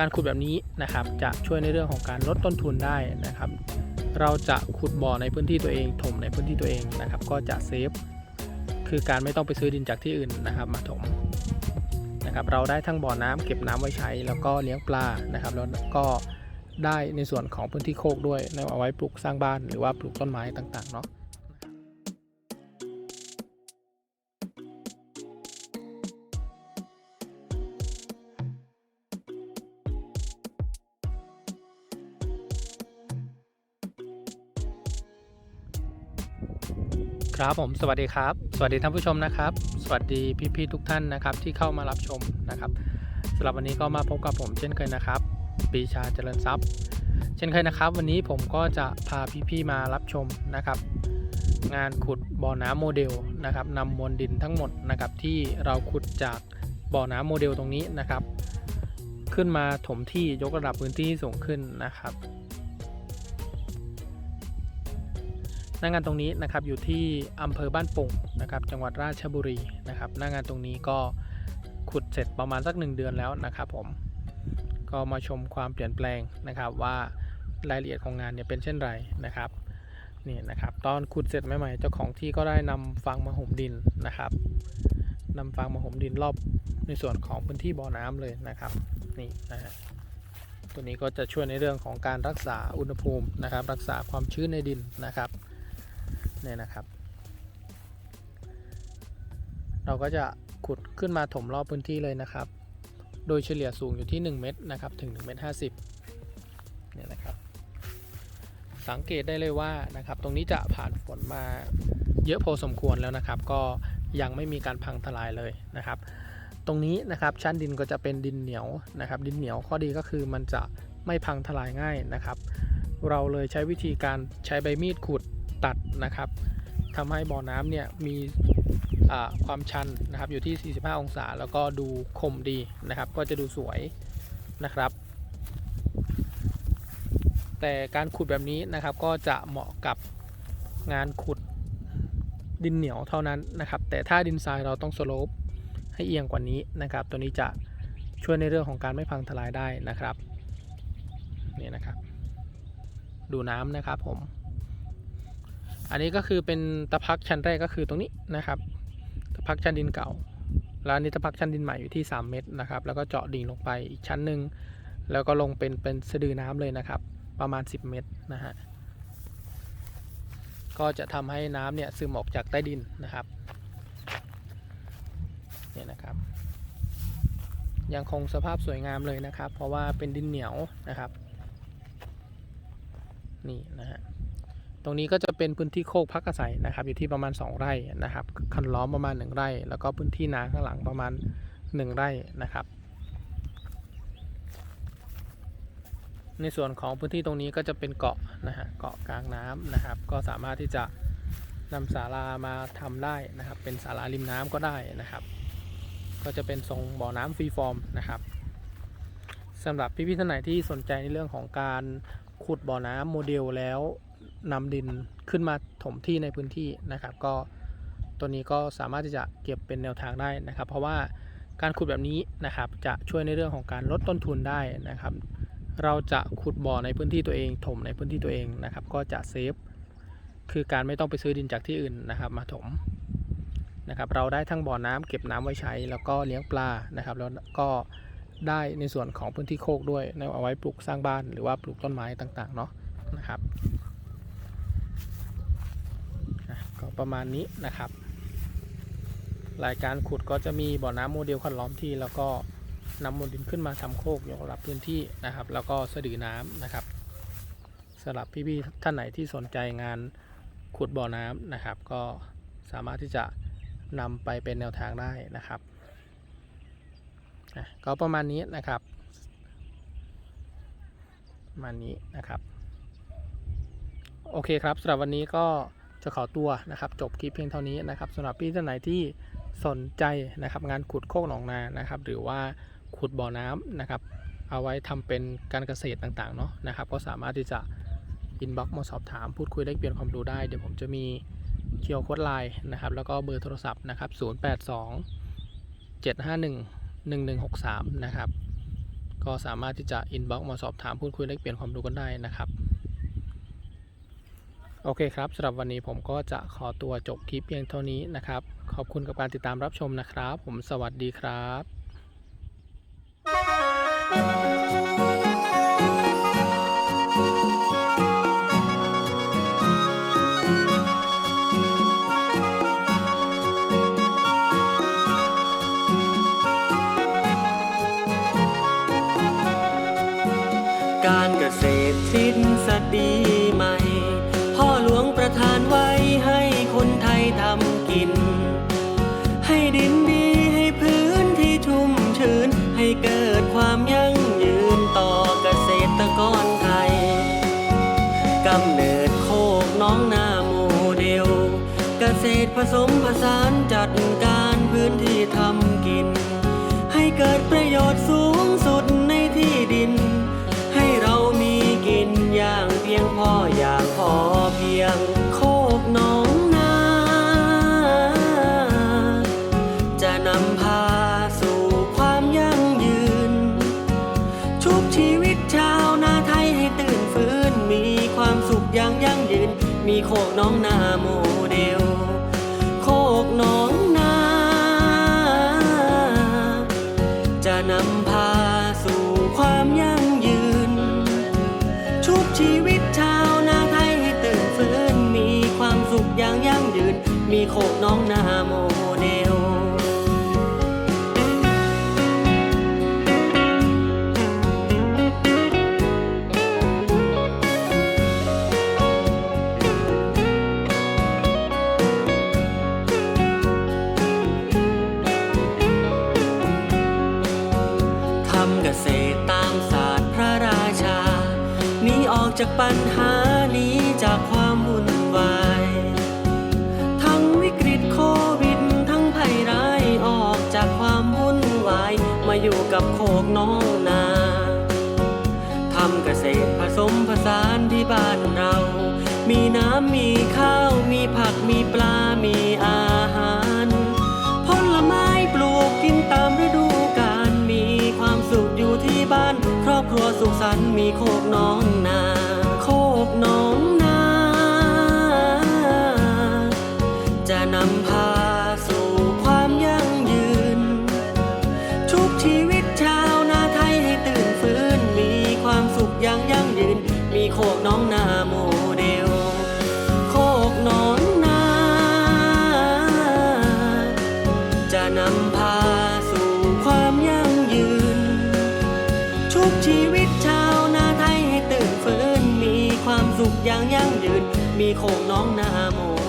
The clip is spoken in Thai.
การขุดแบบนี้นะครับจะช่วยในเรื่องของการลดต้นทุนได้นะครับ เราจะขุดบ่อในพื้นที่ตัวเองถมในพื้นที่ตัวเองนะครับ ก็จะเซฟคือการไม่ต้องไปซื้อดินจากที่อื่นนะครับ มาถมนะครับเราได้ทั้งบ่อน้ำเก็บน้ำไว้ใช้ แล้วก็เลี้ยงปลานะครับ แล้วก็ได้ในส่วนของพื้นที่โคกด้วยเอาไว้ปลูกสร้างบ้านหรือว่าปลูกต้นไม้ต่างๆเนาะ ครับผมสวัสดีครับ สวัสดีท่านผู้ชมนะครับ สวัสดีพี่ๆทุกท่านนะครับที่เข้ามารับชมนะครับสำหรับวันนี้ก็มาพบกับผมเช่นเคยนะครับปีชาเจริญทรัพย์ เช่นเคยนะครับ วันนี้ผมก็จะพาพี่ๆมารับชมนะครับ งานขุดบ่อน้ำโมเดลนะครับนำมวลดินทั้งหมดนะครับที่เราขุดจากบ่อน้ำโมเดลตรงนี้นะครับ ขึ้นมาถมที่ยกระดับพื้นที่สูงขึ้นนะครับ หน้างานตรงนี้นะครับอยู่ที่อำเภอบ้านโป่งนะครับจังหวัดราชบุรีนะครับหน้างานตรงนี้ก็ขุดเสร็จประมาณสักหนึ่งเดือนแล้วนะครับผมก็มาชมความเปลี่ยนแปลงนะครับว่ารายละเอียดของงานเนี่ยเป็นเช่นไรนะครับนี่นะครับตอนขุดเสร็จใหม่ๆเจ้าของที่ก็ได้นำฟางมาห่มดินนะครับนำฟางมาห่มดินรอบในส่วนของพื้นที่บ่อน้ำเลยนะครับนี่นะฮะตัวนี้ก็จะช่วยในเรื่องของการรักษาอุณหภูมินะครับ รักษาความชื้นในดินนะครับ เนี่ยนะครับ เราก็จะขุดขึ้นมาถมรอบพื้นที่เลยนะครับ โดยเฉลี่ยสูงอยู่ที่ 1 เมตรนะครับถึง1เมตร50เนี่ยนะครับ สังเกตได้เลยว่านะครับ ตรงนี้จะผ่านฝนมาเยอะพอสมควรแล้วนะครับ ก็ยังไม่มีการพังทลายเลยนะครับ ตรงนี้นะครับชั้นดินก็จะเป็นดินเหนียวนะครับ ดินเหนียวข้อดีก็คือมันจะไม่พังทลายง่ายนะครับ เราเลยใช้วิธีการใช้ใบมีดขุด ตัดนะครับทำให้บ่อน้ำเนี่ยมีความชันนะครับอยู่ที่ 45 องศา แล้วก็ดูคมดีนะครับ ก็จะดูสวยนะครับ แต่การขุดแบบนี้นะครับก็จะเหมาะกับงานขุดดินเหนียวเท่านั้นนะครับ แต่ถ้าดินทรายเราต้องสโลปให้เอียงกว่านี้นะครับ ตัวนี้จะช่วยในเรื่องของการไม่พังทลายได้นะครับนี่นะครับ ดูน้ำนะครับผม อันนี้ก็คือเป็นตะพักชั้นแรกก็คือตรงนี้นะครับ ตะพักชั้นดินเก่า แล้วอันนี้ตะพักชั้นดินใหม่อยู่ที่ 3 เมตรนะครับ แล้วก็เจาะดิ่งลงไปอีกชั้นหนึ่งแล้วก็ลงเป็นเป็นสะดือน้ำเลยนะครับ ประมาณ 10 เมตรนะฮะ ก็จะทำให้น้ำเนี่ยซึมออกจากใต้ดินนะครับ เนี่ยนะครับ ยังคงสภาพสวยงามเลยนะครับ เพราะว่าเป็นดินเหนียวนะครับ นี่นะฮะ ตรงนี้ก็จะเป็นพื้นที่โคกพักอาศัยนะครับ อยู่ที่ประมาณ 2 ไร่นะครับ คันล้อมประมาณ 1 ไร่ แล้วก็พื้นที่นาข้างหลังประมาณ 1 ไร่นะครับ ในส่วนของพื้นที่ตรงนี้ก็จะเป็นเกาะนะฮะเกาะกลางน้ำนะครับ ก็สามารถที่จะนำศาลามาทำได้นะครับ เป็นศาลาริมน้ำก็ได้นะครับ ก็จะเป็นทรงบ่อน้ำฟรีฟอร์มนะครับสำหรับพี่ๆท่านไหนที่สนใจในเรื่องของการขุดบ่อน้ำโมเดลแล้ว นำดินขึ้นมาถมที่ในพื้นที่นะครับ ก็ตัวนี้ก็สามารถที่จะเก็บเป็นแนวทางได้นะครับ เพราะว่าการขุดแบบนี้นะครับ จะช่วยในเรื่องของการลดต้นทุนได้นะครับ เราจะขุดบ่อในพื้นที่ตัวเอง ถมในพื้นที่ตัวเองนะครับ ก็จะเซฟคือการไม่ต้องไปซื้อดินจากที่อื่นนะครับ มาถมนะครับ เราได้ทั้งบ่อน้ำเก็บน้ำไว้ใช้ แล้วก็เลี้ยงปลานะครับ แล้วก็ได้ในส่วนของพื้นที่โคกด้วยเอาไว้ปลูกสร้างบ้านหรือว่าปลูกต้นไม้ต่างๆเนาะนะครับ ก็ ประมาณนี้นะครับ รายการขุดก็จะมีบ่อน้ำโมเดลคันล้อมที่แล้วก็นำมวลดินขึ้นมาทำโคกยกรับพื้นที่นะครับ แล้วก็สะดือน้ำนะครับสำหรับพี่ๆท่านไหนที่สนใจงานขุดบ่อน้ำนะครับ ก็สามารถที่จะนำไปเป็นแนวทางได้นะครับก็ประมาณนี้นะครับประมาณนี้นะครับ โอเคครับสำหรับวันนี้ก็ จะขอตัวนะครับจบคลิปเพียงเท่านี้นะครับสำหรับพี่ท่านไหนที่สนใจนะครับงานขุดโคกหนองนานะครับ หรือว่าขุดบ่อน้ำนะครับ เอาไว้ทำเป็นการเกษตรต่างๆเนาะนะครับ ก็สามารถที่จะอินบ็อกซ์มาสอบถามพูดคุยได้เปลี่ยนความรู้ได้ เดี๋ยวผมจะมีเคียวโค้ดไลน์นะครับ แล้วก็เบอร์โทรศัพท์นะครับ082 751 1163 นะครับ ก็สามารถที่จะอินบ็อกมาสอบถามพูดคุยแลกเปลี่ยนความรู้กันได้นะครับ โอเคครับสำหรับวันนี้ผมก็จะขอตัวจบคลิปเพียงเท่านี้นะครับ ขอบคุณกับการติดตามรับชมนะครับ ผมสวัสดีครับการเกษตรสิ้นสดี ษตรผสมผสานจัดการพื้นที่ทำกิน ให้เกิดประโยชน์สูงสุดในที่ดิน ให้เรามีกินอย่างเพียงพออย่างพอเพียงโคกน้องนา จะนำพาสู่ความยั่งยืน ชุบชีวิตชาวนาไทยให้ตื่นฟื้นมีความสุขอย่างยั่งยืน มีโคกน้องนาโม โคกน้องนาโมเดลทำเกษตรตามศาสตร์พระราชาหนีออกจากปัญหา สุขสันต์มีโคกน้องนา โคกน้องนา จะนำพาสู่ความยั่งยืน ชุบชีวิตชาวนาไทยให้ตื่นฟื้น มีความสุขอย่างยั่งยืน มีโคกน้องนาโมเดล โคกน้องนา จะนำพา มีโคงน้องนาโม